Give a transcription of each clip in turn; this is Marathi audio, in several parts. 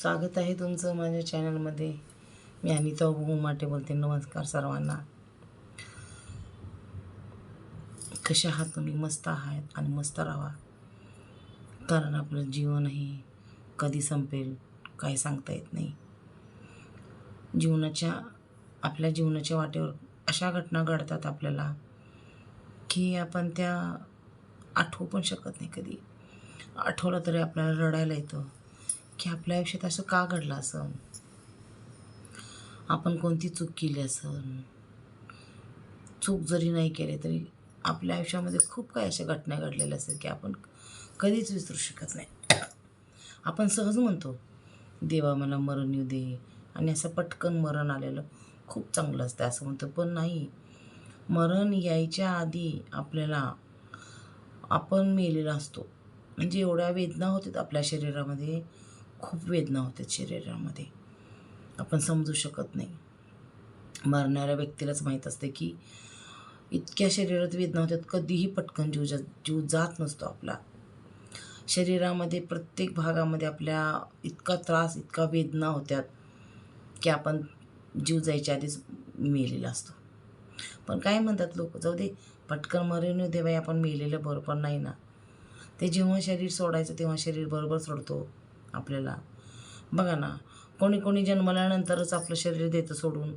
स्वागत आहे तुमचं माझ्या चॅनलमध्ये. मी अनिता उमाटे बोलते. नमस्कार सर्वांना. कशा आहात तुम्ही? मस्त आहात आणि मस्त राहा. कारण आपलं जीवनही कधी संपेल काही सांगता येत नाही. जीवनाच्या आपल्या जीवनाच्या वाटेवर अशा घटना घडतात आपल्याला की आपण त्या आठवू पण शकत नाही कधी. आठवलं तरी आपल्याला रडायला येतं. की आपल्या आयुष्यात असं का घडलं असं आपण कोणती चूक केली असं चूक जरी नाही केली तरी आपल्या आयुष्यामध्ये खूप काही अशा घटना घडलेल्या असतात की आपण कधीच विसरू शकत नाही. आपण सहज म्हणतो देवा मला मरण येऊ दे. आणि असं पटकन मरण आलेलं खूप चांगलं असतं असं म्हणतो. पण नाही मरण यायच्या आधी आपल्याला आपण मेलेला असतो. म्हणजे एवढ्या वेदना होतात आपल्या शरीरामध्ये खूप वेदना होतात शरीरामध्ये. आपण समजू शकत नाही. मरणाऱ्या व्यक्तीलाच माहीत असते की इतक्या शरीरात वेदना होतात कधीही पटकन जीव जा जीव जात नसतो आपला. शरीरामध्ये प्रत्येक भागामध्ये आपल्या इतका त्रास इतका वेदना होत्यात की आपण जीव जायच्या आधीच मेलेला असतो. पण काय म्हणतात लोक जाऊ दे पटकन मरण येऊ दे बाई आपण मेलेलं बरोबर पण नाही ना. ते जेव्हा शरीर सोडायचं तेव्हा शरीर बरोबर सोडतो. आपल्याला. बघा ना कोणी कोणी जन्मल्यानंतरच आपलं शरीर देतं सोडून.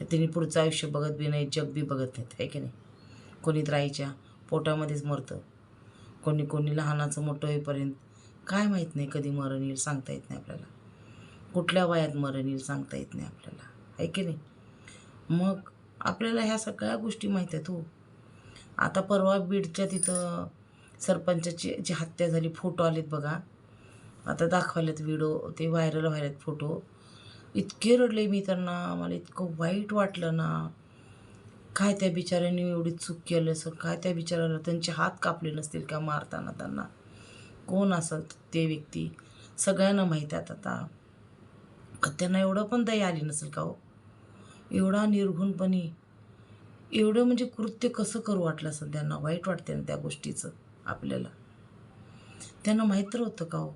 तर तिने पुढचं आयुष्य बघत बी नाही जग बी बघत नाहीत आहे की नाही? कोणी तर आईच्या पोटामध्येच मरतं. कोणी कोणी लहानाचं मोठं होईपर्यंत. काय माहीत नाही कधी मरण येईल सांगता येत नाही आपल्याला. कुठल्या वयात मरण येईल सांगता येत नाही आपल्याला आहे की नाही? मग आपल्याला ह्या सगळ्या गोष्टी माहीत आहेत हो. आता परवा बीडच्या तिथं सरपंचाची जी हत्या झाली फोटो आलेत बघा. आता दाखवायलेत व्हिडिओ ते व्हायरल व्हायलेत फोटो इतके रडले मी त्यांना मला इतकं वाईट वाटलं ना. काय त्या बिचाऱ्यांनी एवढी चूक केलं असं काय त्या बिचाऱ्याला त्यांचे हात कापले नसतील का मारताना त्यांना? कोण असेल ते व्यक्ती? सगळ्यांना माहीत आहेत आता त्यांना एवढं पण दया आली नसेल का हो? एवढा निर्घुणपणे एवढं म्हणजे कृत्य कसं करू वाटलं असं त्यांना? वाईट वाटते ना त्या गोष्टीचं आपल्याला? त्यांना माहीत तर होतं का हो?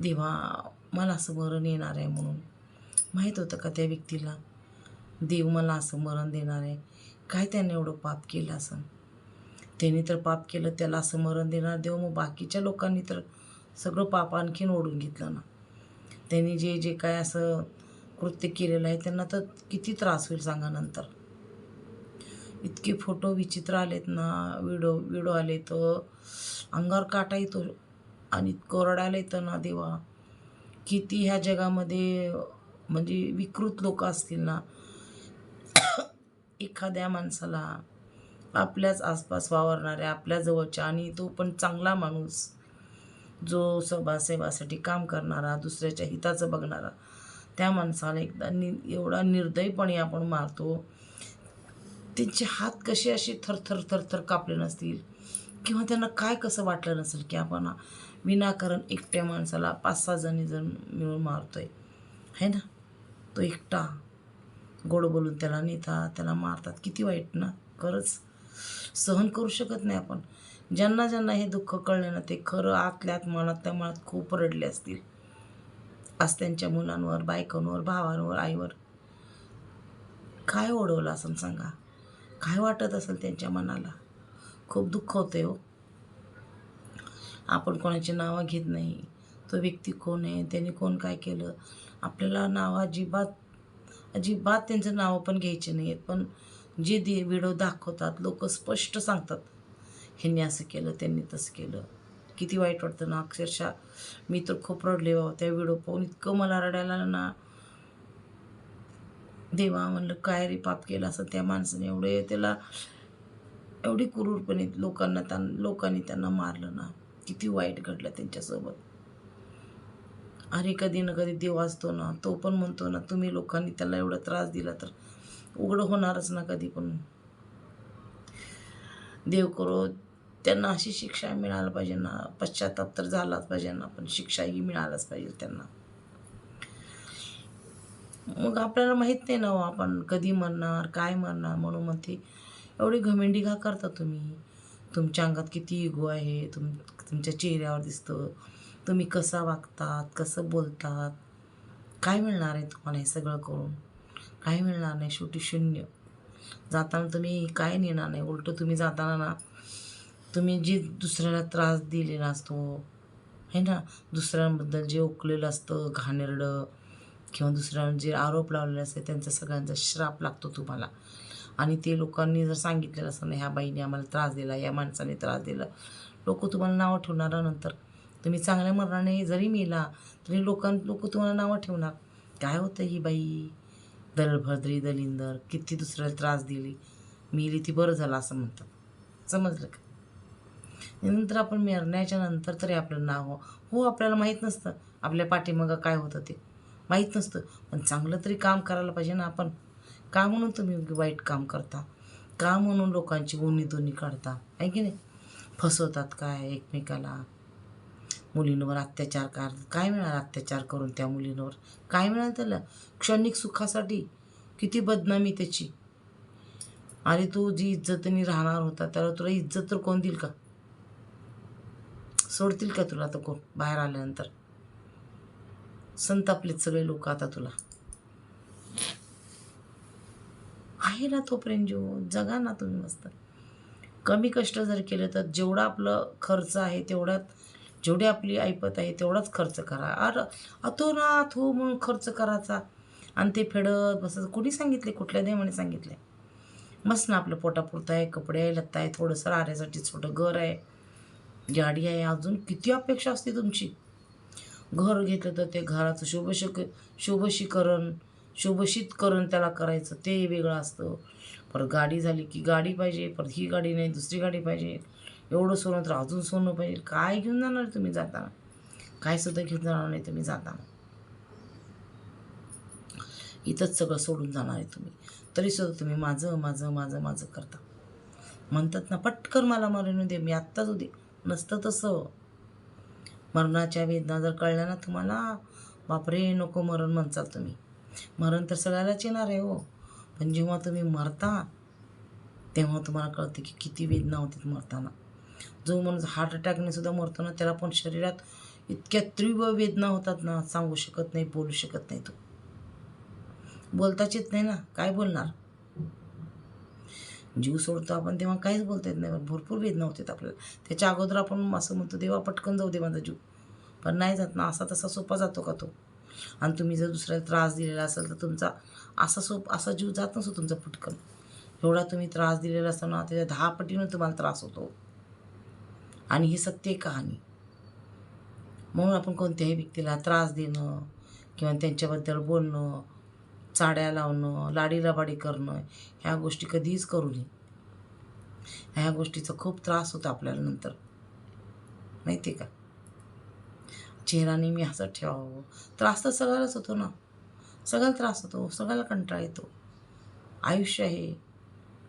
देवा मला असं मरण येणार आहे म्हणून. माहीत होतं का त्या व्यक्तीला? देव मला असं मरण देणार आहे. काय त्याने एवढं पाप केलं असं? त्याने तर पाप केलं त्याला असं मरण देणार. देव मग बाकीच्या लोकांनी तर सगळं पाप आणखीन ओढून घेतलं ना. त्यांनी जे जे काय असं कृत्य केलेलं आहे त्यांना तर किती त्रास होईल सांगा नंतर. इतके फोटो विचित्र आलेत ना व्हिडिओ व्हिडिओ आले तर अंगावर काटा येतो. आणि कोरडायला येतं ना देवा. किती ह्या जगामध्ये म्हणजे विकृत लोक असतील ना. एखाद्या माणसाला आपल्याच आसपास वावरणाऱ्या आपल्या जवळच्या आणि तो पण चांगला माणूस जो सभासेवासाठी काम करणारा दुसऱ्याच्या हिताचं बघणारा त्या माणसाला एकदा नि एवढा निर्दयपणे आपण मारतो. त्यांचे हात कसे असे थरथर थरथर कापले नसतील? किंवा त्यांना काय कसं वाटलं नसेल की आपण विनाकारण एकट्या माणसाला पाच सहा जणी जण मिळून मारतोय. है ना? तो एकटा. गोड बोलून त्याला नेतात त्याला मारतात. किती वाईट ना? खरंच. सहन करू शकत नाही आपण. ज्यांना ज्यांना हे दुःख कळले ना ते खरं आतल्या आत मनात त्या मनात खूप रडले असतील. आज त्यांच्या मुलांवर बायकांवर भावांवर आईवर. काय ओढवलं असं सांगा? काय वाटत असेल त्यांच्या मनाला? खूप दुःख होते हो. आपण कोणाची नावं घेत नाही. तो व्यक्ती कोण आहे? त्यांनी कोण काय केलं? आपल्याला नावं अजिबात अजिबात त्यांचं नावं पण घ्यायचे नाही आहेत पण जे दे व्हिडिओ दाखवतात लोक स्पष्ट सांगतात. ह्यांनी असं केलं त्यांनी तसं केलं. किती वाईट वाटतं ना? अक्षरशः मी तर खूप रडले बाबा त्या व्हिडिओ पाहून. इतकं मला रडायला ना. देवा म्हणलं काय रे पाप केलं असं त्या माणसाने? एवढे त्याला एवढी क्रूरपणे लोकांना त्यां लोकांनी त्यांना मारलं ना? किती वाईट घडलं त्यांच्यासोबत. अरे कधी ना कधी देव असतो ना तो पण म्हणतो ना तुम्ही लोकांनी त्याला एवढा त्रास दिला तर उघडं होणारच ना कधी पण. देव करो त्यांना अशी शिक्षा मिळायला पाहिजे ना पश्चाताप तर झालाच पाहिजे ना पण शिक्षाही मिळालाच पाहिजे त्यांना. मग आपल्याला माहीत नाही ना हो आपण कधी मरणार काय मरणार म्हणून ते एवढी घमेंडी का करता तुम्ही? तुमच्या अंगात किती इगो आहे? तुम तुमच्या चेहऱ्यावर दिसतं. तुम्ही कसा वागतात? कसं बोलतात? काय मिळणार आहे तुम्हाला हे सगळं करून काय मिळणार नाही? शेवटी शून्य. जाताना तुम्ही काय नेणार नाही? उलटं तुम्ही जाताना ना तुम्ही जे दुसऱ्याला त्रास दिलेला असतो है ना? दुसऱ्यांबद्दल जे ओकलेलं असतं घाणेरडं किंवा दुसऱ्यांवर जे आरोप लावलेले असते त्यांचा सगळ्यांचा श्राप लागतो तुम्हाला. आणि ते लोकांनी जर सांगितलेलं असतं ना ह्या बाईने आम्हाला त्रास दिला या माणसाने त्रास दिला. लोक तुम्हाला नावं ठेवणार नंतर. तुम्ही चांगल्या मरणाने जरी मेला तरी लोकां लोक तुम्हाला नावं ठेवणार. काय होतं ही बाई? दलभद्री दलिंदर किती दुसऱ्याला त्रास दिली. मेली ती बरं झालं असं म्हणतात. समजलं का? नंतर आपण मरण्याच्या नंतर तरी आपलं नाव हो, हो आपल्याला माहीत नसतं. आपल्या पाठीमागं काय होतं ते माहीत नसतं. पण चांगलं तरी काम करायला पाहिजे ना आपण. का म्हणून तुम्ही वाईट काम करता? का म्हणून लोकांची उन्ही दोन्ही काढता? आहे की नाही? फसवतात काय एकमेकाला? मुलींवर अत्याचार कर काय मिळणार अत्याचार करून त्या मुलींवर? काय मिळालं त्याला? क्षणिक सुखासाठी? किती बदनामी त्याची? अरे तू जी इज्जतनी राहणार होता त्याला तुला इज्जत तर कोण देईल का? सोडतील का तुला आता कोण? बाहेर आल्यानंतर? संतापलेत सगळे लोक आता तुला. आहे ना तोपर्यंत जीव जगा ना तुम्ही मस्त. कमी कष्ट जर केले तर जेवढा आपलं खर्च आहे तेवढ्यात जेवढी आपली ऐपत आहे तेवढाच खर्च करा. अरे अतो ना थो म्हणून खर्च करायचा. आणि ते फेडत बसायचं कुणी सांगितले? कुठल्या देवाने सांगितले? मस्त ना आपलं पोटापुरतं आहे कपडे आहे लत्ता आहे थोडंसं राहण्यासाठी छोटं घर आहे. गाडी आहे. अजून किती अपेक्षा असते तुमची? घर घेतलं तर ते घराचं शुभशक शुभशीकरण शुभशीतकरण त्याला करायचं ते वेगळं असतं. परत गाडी झाली की गाडी पाहिजे परत ही गाडी नाही दुसरी गाडी पाहिजे. एवढं सोनं तर अजून सोनं पाहिजे. काय घेऊन जाणार तुम्ही जाताना? काय सुद्धा घेऊन जाणार नाही तुम्ही जाताना. इथंच सगळं सोडून जाणार आहे तुम्ही. तरी सुद्धा तुम्ही माझं माझं माझं माझं करता. म्हणतात ना पटकन मला मरण दे मी आत्ताच उदे नसतं तसं. मरणाच्या वेदना जर कळल्या ना तुम्हाला बापरे नको मरण म्हणचाल तुम्ही. मरण तर सगळ्यालाच येणार आहे हो. पण जेव्हा तुम्ही मरता तेव्हा तुम्हाला कळते की किती वेदना होतात मरताना. जो माणूस हार्ट अटॅकने सुद्धा मरतो ना त्याला पण शरीरात इतक्या तीव्र वेदना होतात ना सांगू शकत नाही बोलू शकत नाही तो. बोलताच येत नाही ना काय बोलणार? जीव सोडतो आपण तेव्हा काहीच बोलता येत नाही भरपूर वेदना होतात आपल्याला. त्याच्या अगोदर आपण असं म्हणतो देवा पटकन जाऊ दे माझा जीव. पण नाही जात ना असा तसा सोपा जातो का तो? आणि तुम्ही जर दुसऱ्याला त्रास दिलेला असेल तर तुमचा असा सोप असा जीव जात नसतो तुमचा पटकन एवढा तुम्ही त्रास दिलेला असताना त्याच्या दहा पटीनं तुम्हाला त्रास होतो. आणि ही सत्य कहाणी. म्हणून आपण कोणत्याही व्यक्तीला त्रास देणं किंवा त्यांच्याबद्दल बोलणं चाड्या लावणं लाडीलाबाडी करणं ह्या गोष्टी कधीच करू नये. ह्या गोष्टीचा खूप त्रास होतो आपल्याला नंतर. माहिती आहे का? चेहरा नेहमी हसत ठेवावं. त्रास तर सगळ्यालाच होतो ना. सगळ्याला त्रास होतो सगळ्याला कंटाळा येतो. आयुष्य हे.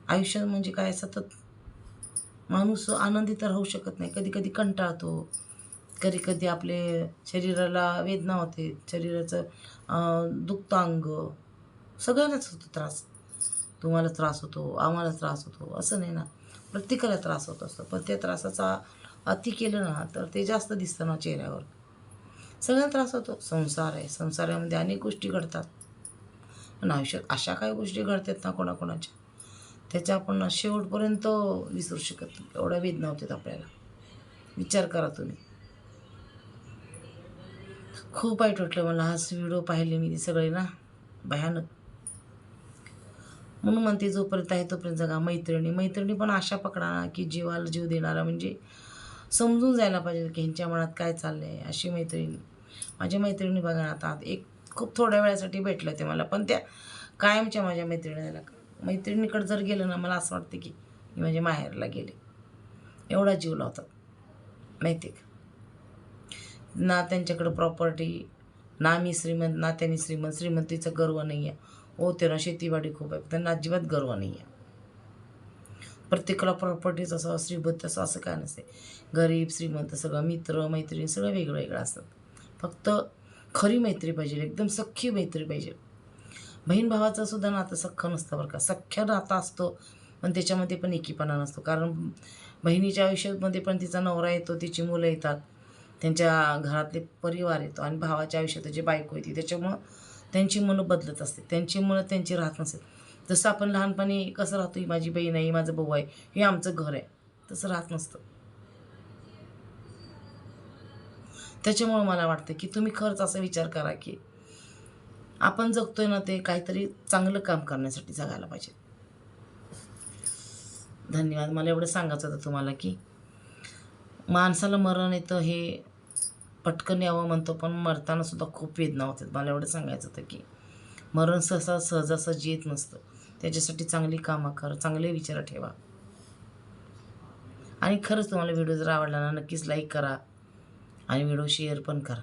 आयुष्य म्हणजे काय? सतत माणूस आनंदी तर राहू शकत नाही. कधी कधी कंटाळतो. कधी कधी आपले शरीराला वेदना होते. शरीराचं दुखतं अंग सगळ्यांनाच होतो त्रास. तुम्हाला त्रास होतो आम्हाला त्रास होतो. असं नाही ना. प्रत्येकाला त्रास होत असतो. पण त्या त्रासाचा अति केलं ना तर ते जास्त दिसतं ना चेहऱ्यावर. सगळ्यांना त्रास होतो. संसार आहे. संसारामध्ये अनेक गोष्टी घडतात. पण आयुष्यात अशा काही गोष्टी घडतात ना कोणाकोणाच्या? त्याच्या आपण शेवटपर्यंत विसरू शकत नाही. एवढ्या वेदना होतात आपल्याला. विचार करा तुम्ही. खूप वाईट वाटलं मला. हाच व्हिडिओ पाहिले मी सगळे ना. भयानक. म्हणून म्हणते जोपर्यंत आहे तोपर्यंत जगा. मैत्रिणी. मैत्रिणी पण अशा पकडा ना की जीवाला जीव देणारा म्हणजे समजून जायला पाहिजे की ह्यांच्या मनात काय चाललं आहे अशी मैत्रिणी. माझ्या मैत्रिणी बघा ना आता एक खूप थोड्या वेळासाठी भेटलं ते मला पण त्या कायमच्या माझ्या मैत्रिणीला मैत्रिणीकडे जर गेलं ना मला असं वाटतं की मी माझ्या माहेरला गेले. एवढा जीव लावतात. माहिती आहे का? ना त्यांच्याकडं प्रॉपर्टी ना मी श्रीमंत ना त्यांनी श्रीमंत श्रीमंतीचा गर्व नाही आहे ओ हो, त्यांना शेतीवाडी खूप आहे त्यांना अजिबात गर्व नाही आहे प्रत्येकाला प्रॉपर्टीच असं श्रीमंत असं असं काय नसते. गरीब श्रीमंत सगळं मित्र मैत्रिणी सगळं वेगळं वेगळं असतात फक्त खरी मैत्री पाहिजे एकदम सख्खी मैत्री पाहिजे. बहीण भावाचं सुद्धा नातं सख्खं नसतं बरं का. सख्य नातं असतो पण त्याच्यामध्ये पण एकीपणा नसतो. कारण बहिणीच्या आयुष्यामध्ये पण तिचा नवरा येतो तिची मुलं येतात त्यांच्या घरातले परिवार येतो आणि भावाच्या आयुष्यात जी बायको येते त्याच्यामुळं त्यांची मनं बदलत असते त्यांची मुलं त्यांची राहत नसते जसं आपण लहानपणी कसं राहतो ही माझी बहीण आहे ही माझं भाऊ आहे हे आमचं घर आहे. तसं राहत नसतं. त्याच्यामुळं मला वाटतं की तुम्ही खरंच असा विचार करा की आपण जगतोय ना ते काहीतरी चांगलं काम करण्यासाठी जगायला पाहिजे. धन्यवाद. मला एवढं सांगायचं होतं तुम्हाला की माणसाला मरण येतं हे पटकन यावं म्हणतो पण मरताना सुद्धा खूप वेदना होतात. मला एवढं सांगायचं होतं की मरण सहसा सहजासहजी येत नसतं. त्याच्यासाठी चांगली कामं कर चांगले विचार ठेवा. आणि खरंच तुम्हाला व्हिडिओ जर आवडला ना नक्कीच लाईक करा. आणि व्हिडिओ शेअर पण करा.